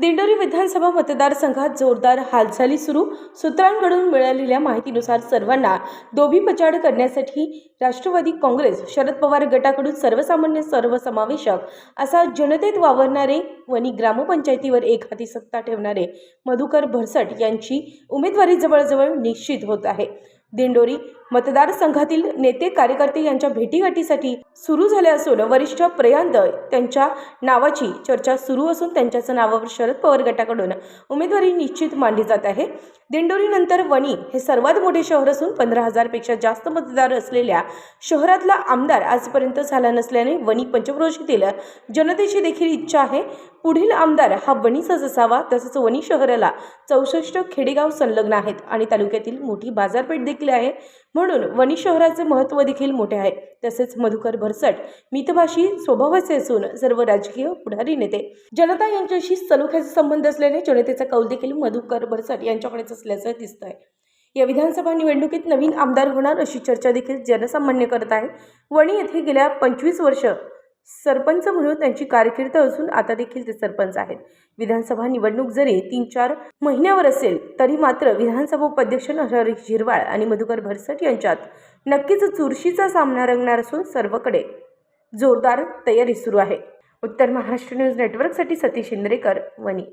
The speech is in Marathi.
दिंडोरी विधानसभा मतदारसंघात जोरदार हालचाली सुरू. सूत्रांकडून मिळालेल्या माहितीनुसार सर्वांना धोबीपछाड करण्यासाठी राष्ट्रवादी काँग्रेस शरद पवार गटाकडून सर्वसामान्य सर्वसमावेशक असा जनतेत वावरणारे वणी ग्रामपंचायतीवर एक हाती सत्ता ठेवणारे मधुकर भरसट यांची उमेदवारी जवळजवळ निश्चित होत आहे. दिंडोरी मतदारसंघातील नेते कार्यकर्ते यांच्या भेटीगाठीसाठी सुरू झाले असून वरिष्ठ पर्यंत त्यांच्या नावाची चर्चा सुरू असून त्यांच्याच नावावर शरद पवार गटाकडून उमेदवारी निश्चित मांडली जात आहे. दिंडोरीनंतर वणी हे सर्वात मोठे शहर असून पंधरा हजारपेक्षा जास्त मतदार असलेल्या शहरातला आमदार आजपर्यंत झाला नसल्याने वणी पंचक्रोशीतील जनतेची देखील इच्छा आहे. पुढील आमदार हा वणीचाच असावा तसंच वणी शहराला चौसष्ट खेडेगाव संलग्न आहेत आणि तालुक्यातील मोठी बाजारपेठ देखील आहे. म्हणून वणी शहराचे महत्त्व देखील मोठे आहे. तसेच मधुकर भरसट मितभाषी स्वभावाचे असून सर्व राजकीय पुढारी नेते. जनता यांच्याशी सलोख्याचे संबंध असल्याने जनतेचा कौल देखील मधुकर भरसट यांच्याकडेच असल्याचं दिसत आहे. या विधानसभा निवडणुकीत नवीन आमदार होणार अशी चर्चा देखील जनसामान्य करत आहे. वणी येथे गेल्या पंचवीस वर्ष सरपंच म्हणून त्यांची कारकीर्द असून आता देखील ते सरपंच आहेत. विधानसभा निवडणूक जरी तीन चार महिन्यावर असेल तरी मात्र विधानसभा उपाध्यक्ष नरहरी झिरवाळ आणि मधुकर भरसट यांच्यात नक्कीच चुरशीचा सामना रंगणार असून सर्वकडे जोरदार तयारी सुरू आहे. उत्तर महाराष्ट्र न्यूज नेटवर्कसाठी सतीश इंद्रेकर वणी.